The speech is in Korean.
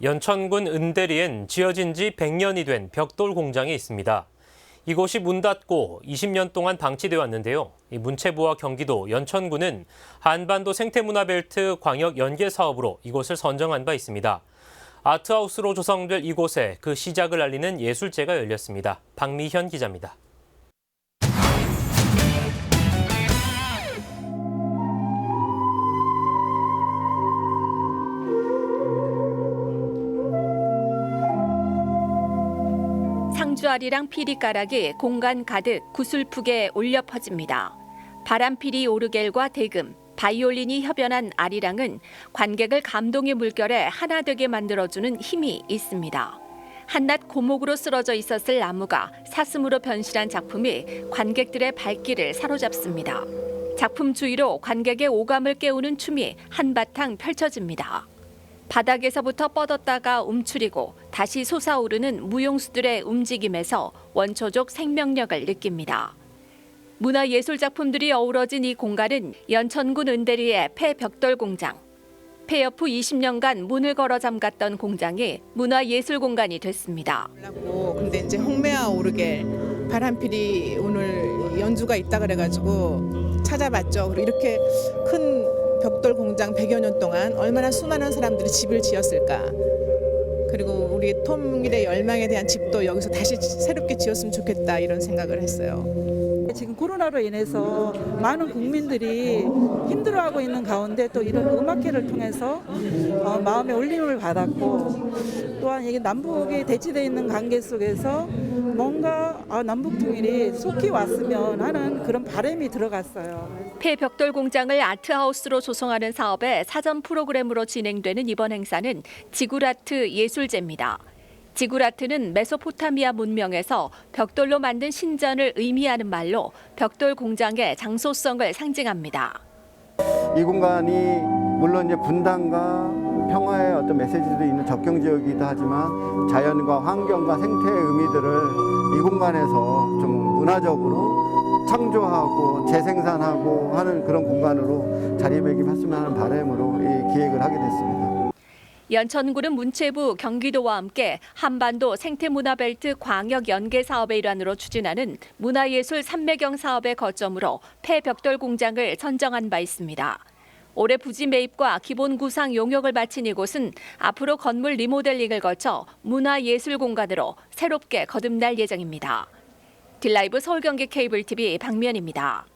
연천군 은대리엔 지어진 지 100년이 된 벽돌 공장이 있습니다. 이곳이 문 닫고 20년 동안 방치돼 왔는데요. 이 문체부와 경기도, 연천군은 한반도 생태문화벨트 광역 연계 사업으로 이곳을 선정한 바 있습니다. 아트하우스로 조성될 이곳에 그 시작을 알리는 예술제가 열렸습니다. 박미현 기자입니다. 상주아리랑 피리가락이 공간 가득 구슬프게 올려 퍼집니다. 바람피리 오르겔과 대금, 바이올린이 협연한 아리랑은 관객을 감동의 물결에 하나 되게 만들어주는 힘이 있습니다. 한낱 고목으로 쓰러져 있었을 나무가 사슴으로 변신한 작품이 관객들의 발길을 사로잡습니다. 작품 주위로 관객의 오감을 깨우는 춤이 한바탕 펼쳐집니다. 바닥에서부터 뻗었다가 움츠리고 다시 솟아오르는 무용수들의 움직임에서 원초적 생명력을 느낍니다. 문화예술 작품들이 어우러진 이 공간은 연천군 은대리의 폐벽돌 공장. 폐업 후 20년간 문을 걸어 잠갔던 공장이 문화예술 공간이 됐습니다. 근데 이제 홍매화 오르겔 바람피리 오늘 연주가 있다 그래가지고 찾아봤죠. 그리고 이렇게 큰 벽돌 공장 100여 년 동안 얼마나 수많은 사람들이 집을 지었을까. 그리고 우리 통일의 열망에 대한 집도 여기서 다시 새롭게 지었으면 좋겠다 이런 생각을 했어요. 지금 코로나로 인해서 많은 국민들이 힘들어하고 있는 가운데 또 이런 음악회를 통해서 어, 마음의 울림을 받았고 또한 이게 남북이 대치되어 있는 관계 속에서 뭔가 아, 남북 통일이 속히 왔으면 하는 그런 바람이 들어갔어요. 폐벽돌 공장을 아트하우스로 조성하는 사업의 사전 프로그램으로 진행되는 이번 행사는 지구라트 예술제입니다. 지구라트는 메소포타미아 문명에서 벽돌로 만든 신전을 의미하는 말로 벽돌 공장의 장소성을 상징합니다. 이 공간이 물론 이제 분단과 평화의 어떤 메시지도 있는 접경 지역이기도 하지만 자연과 환경과 생태의 의미들을 이 공간에서 좀 문화적으로 창조하고 재생산하고 하는 그런 공간으로 자리매김했으면 하는 바람으로 이 기획을 하게 됐습니다. 연천군은 문체부, 경기도와 함께 한반도 생태문화벨트 광역 연계 사업의 일환으로 추진하는 문화예술 삼매경 사업의 거점으로 폐벽돌 공장을 선정한 바 있습니다. 올해 부지 매입과 기본 구상 용역을 마친 이곳은 앞으로 건물 리모델링을 거쳐 문화예술 공간으로 새롭게 거듭날 예정입니다. 딜라이브 서울경기 케이블 TV 박면입니다.